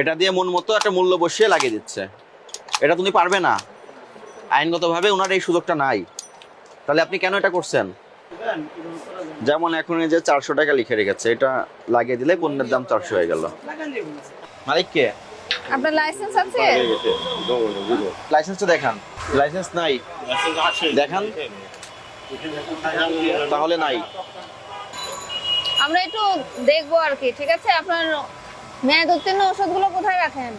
এটা দিয়ে মন মতো একটা মূল্য বসিয়ে লাগিয়ে দিচ্ছে। এটা তুমি পারবে না। আইনগতভাবে ওনার এই সুযোগটা নাই। তাহলে আপনি কেন এটা করছেন? যেমন এখন এই যে চারশো টাকা লিখে রেখেছে এটা লাগিয়ে দিলে পণ্যের দাম চারশো হয়ে গেল। মালিক কে? আপনার লাইসেন্স আছে? লাইসেন্সটা দেখান। লাইসেন্স নাই। দেখান। তাহলে নাই। আমরা একটু দেখব আর কি ঠিক আছে? আপনার মেয়াদ উত্তীর্ণ ওষুধগুলো কোথায় রাখেন?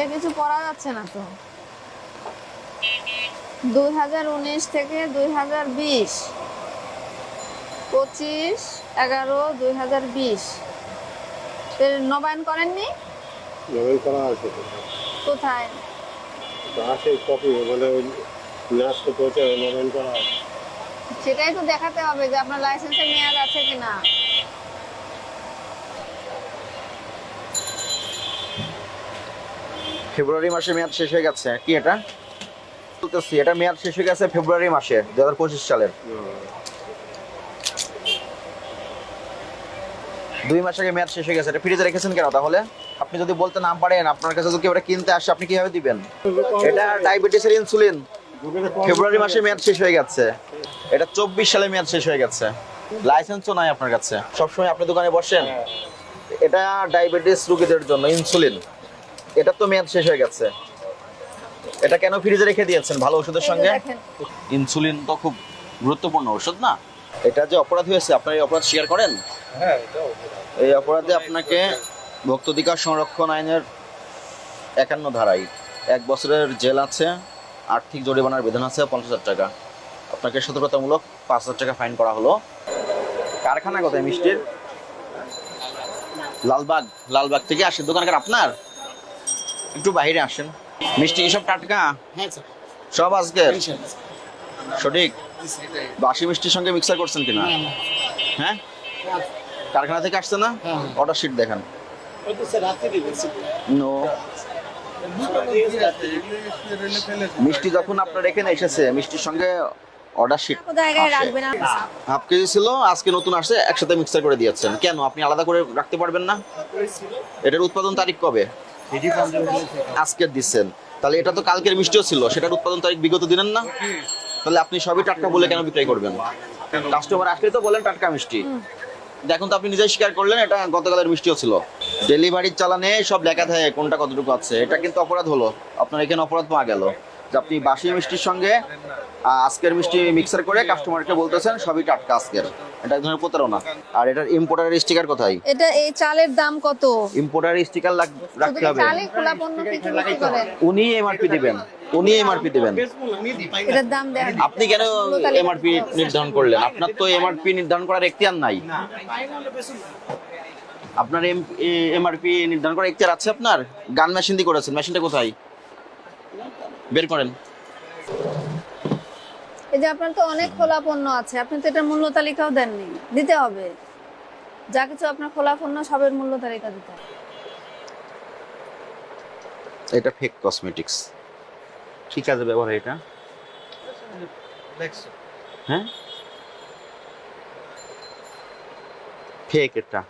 এ কিছু পড়া যাচ্ছে না তো। দুই হাজার উনিশ থেকে দুই হাজার বিশ। পঁচিশ এগারো দুই হাজার বিশ। নবায়ন করেননি? নবীন করা আছে। কোথায়? তো আছে কপি মানে ওই নাচটা পৌঁছে নবীন করা আছে। সেটাই তো দেখাতে হবে যে আপনার লাইসেন্সের মেয়াদ আছে কিনা। ফেব্রুয়ারি মাসে মেয়াদ শেষ হয়ে গেছে। কি এটা? বলতেছি, এটা মেয়াদ শেষ হয়ে গেছে ফেব্রুয়ারি মাসে দু হাজার পঁচিশ সালের। দুই মাস আগে মেয়াদ শেষ হয়ে গেছে, এটা ফ্রিজে রেখেছেন কেন তাহলে? আপনি যদি বলতে না পারেন, আপনার কাছে যদি এটা কিনতে আসে, আপনি কীভাবে দিবেন? এটা ডায়াবেটিসের ইনসুলিন ফেব্রুয়ারি মাসে মেয়াদ শেষ হয়ে গেছে। এটা চব্বিশ সালে মেয়াদ শেষ হয়ে গেছে। লাইসেন্সও নাই আপনার কাছে। সবসময় আপনি দোকানে বসেন। এটা ডায়াবেটিস রোগীদের জন্য ইনসুলিন এটা তো মেয়াদ শেষ হয়ে গেছে। এটা কেন ফ্রিজে রেখে দিয়েছেন ভালো ওষুধের সঙ্গে? ইনসুলিন তো খুব গুরুত্বপূর্ণ ওষুধ না? এটা যে অপরাধ হয়েছে আপনার এই অপরাধ স্বীকার করেন? হ্যাঁ এই অপরাধে আপনাকে ভক্তাধিকার সংরক্ষণ আইনের একান্ন ধারায় এক বছরের জেল আছে আর্থিক জরিমানার বিধান আছে পঞ্চাশ হাজার টাকা। আপনাকে সতর্কতামূলক পাঁচ হাজার টাকা ফাইন করা হলো। কারখানা কোথায় মিষ্টির? লালবাগ লালবাগ থেকে আসে দোকানকার আপনার? একটু বাইরে আসেন। মিষ্টি কি সব টাটকা? হ্যাঁ স্যার। সব আজকের? ইনশাআল্লাহ সঠিক? বাসি মিষ্টির সঙ্গে মিক্সার করছেন কিনা? হ্যাঁ কারখানা থেকে আসছে না? হ্যাঁ। অর্ডার শিট দেখান। নো মিষ্টি যখন আপনার এখানে এসেছে মিষ্টির সঙ্গে অর্ডার শিট জায়গায় হাফ কেজি ছিল আজকে নতুন আসছে একসাথে মিক্সার করে দিয়েছেন। কেন? আপনি আলাদা করে রাখতে পারবেন না? এটার উৎপাদন তারিখ কবে? আজকের দিচ্ছেন তাহলে এটা তো কালকের মিষ্টিও ছিল, সেটার উৎপাদন তারিখ বিগত দিনের না? তাহলে আপনি সবই টাটকা বলে কেন বিক্রয় করবেন? কাস্টমার আসলে তো বলেন টাটকা মিষ্টি। দেখুন তো আপনি নিজেই স্বীকার করলেন, এটা গতকালের মিষ্টিও ছিল। ডেলিভারির চালানে সব লেখা থাকে কোনটা কতটুকু আছে। এটা কিন্তু অপরাধ হলো। আপনার এখানে অপরাধ পাওয়া গেল। যে আপনি বাসি মিষ্টির সঙ্গে আজকের মিষ্টি মিক্সার করে কাস্টমারকে বলতেছেন সবই টাটকা আজকের। এটা এক ধরনের প্রতারণা। আর এটার ইম্পোর্টারের স্টিকার কোথায়? এটা এই চালের দাম কত? ইম্পোর্টারের স্টিকার রাখতে হবে। চালই খোলা পণ্য কি কি বিক্রি করেন উনি এমআরপি দিবেন। উনি এমআরপি দিবেন। এটার দাম দেন। আপনি কেন এমআরপি নির্ধারণ করলেন? আপনার তো এমআরপি নির্ধারণ করার এখতিয়ার নাই। আপনার এমআরপি নির্ধারণ করার এখতিয়ার আছে আপনার? গান মেশিন দিয়ে করেছেন। মেশিনটা কোথায়? বের করেন। এই যে আপনার তো অনেক খোলা পণ্য আছে আপনি তো এটার মূল্য তালিকাও দেননি দিতে হবে। যা কিছু আপনার খোলা পণ্য সবের মূল্য তালিকা দিতে হবে। এটা ফেক কসমেটিক্স কি কাজে ব্যবহার হয় এটা? হ্যাঁ? ফেক এটা।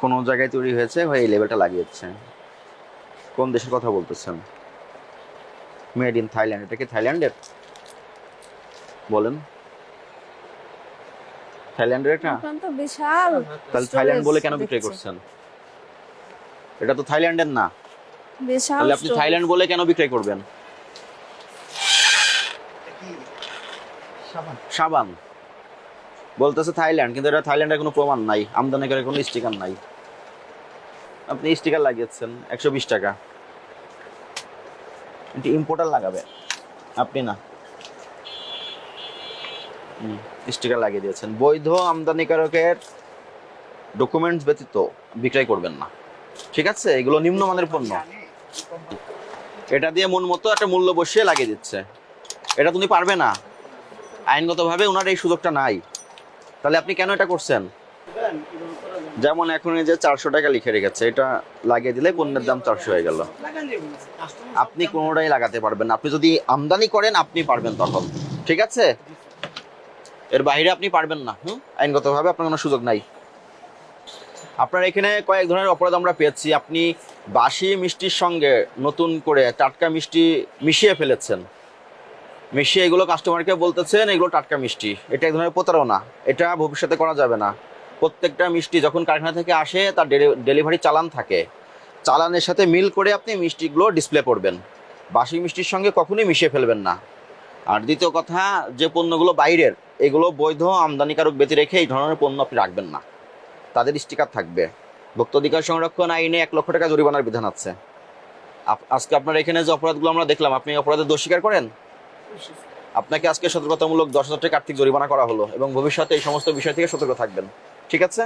কোন জায়গায় তৈরি হয়েছে হয় এই লেভেলটা লাগিয়েছে। কোন দেশের কথা বলতেছেন? মেড ইন থাইল্যান্ড এটা কি থাইল্যান্ডের? বলেন। থাইল্যান্ডের এটা তো বিশাল। তাহলে থাইল্যান্ড বলে কেন বিক্রি করছেন? এটা তো থাইল্যান্ডের না। বিশাল তাহলে আপনি থাইল্যান্ড বলে কেন বিক্রয় করবেন? সাবান। বলতেছে থাইল্যান্ড কিন্তু এটা থাইল্যান্ডের কোনো প্রমাণ নাই আমদানি করে কোনো স্টিকার নাই। আপনি স্টিকার লাগিয়েছেন একশো বিশ টাকা। এটি ইম্পোর্টার লাগাবে। আপনি না। স্টিকার লাগিয়ে দিয়েছেন। বৈধ আমদানিকারকের ডকুমেন্টস ব্যতীত বিক্রয় করবেন না। ঠিক আছে? এগুলো নিম্নমানের পণ্য। এটা দিয়ে মন মতো একটা মূল্য বসিয়ে লাগিয়ে দিচ্ছে। এটা তুমি পারবে না। আইনগতভাবে ওনার এই সুযোগটা নাই। তাহলে আপনি কেন এটা করছেন? যেমন এখন এই যে চারশো টাকা লিখে রেখেছে এটা লাগিয়ে দিলে পণ্যের দাম চারশো হয়ে গেল। আপনি কোনোটাই লাগাতে পারবেন আপনি যদি আমদানি করেন আপনি পারবেন তখন। ঠিক আছে? এর বাইরে আপনি পারবেন না হুম? আইনগতভাবে আপনার কোনো সুযোগ নাই। আপনার এখানে কয়েক ধরনের অপরাধ আমরা পেয়েছি। আপনি বাসি মিষ্টির সঙ্গে নতুন করে টাটকা মিষ্টি মিশিয়ে ফেলেছেন। মিশিয়ে এগুলো কাস্টমারকে বলতেছেন এগুলো টাটকা মিষ্টি। এটা এক ধরনের প্রতারণা। এটা ভবিষ্যতে করা যাবে না। প্রত্যেকটা মিষ্টি যখন কারখানা থেকে আসে, তার ডেলিভারি চালান থাকে। চালানের সাথে মিল করে আপনি মিষ্টিগুলো ডিসপ্লে করবেন। বাসি মিষ্টির সঙ্গে কখনোই মিশিয়ে ফেলবেন না। আর দ্বিতীয় কথা, যে পণ্যগুলো বাইরের, এগুলো বৈধ, আমদানিকারক ব্যতি রেখে এই ধরনের পণ্য আপনি রাখবেন না। তাদের স্টিকার থাকবে। ভোক্তাধিকার সংরক্ষণ আইনে এক লক্ষ টাকা জরিমানার বিধান আছে। আজকে আপনার এখানে যে অপরাধগুলো আমরা দেখলাম, আপনি অপরাধের দোষ স্বীকার করেন? আপনাকে আজকে সতর্কতামূলক দশ হাজার টাকা আর্থিক জরিমানা করা হলো এবং ভবিষ্যতে এই সমস্ত বিষয় থেকে সতর্ক থাকবেন। ঠিক আছে?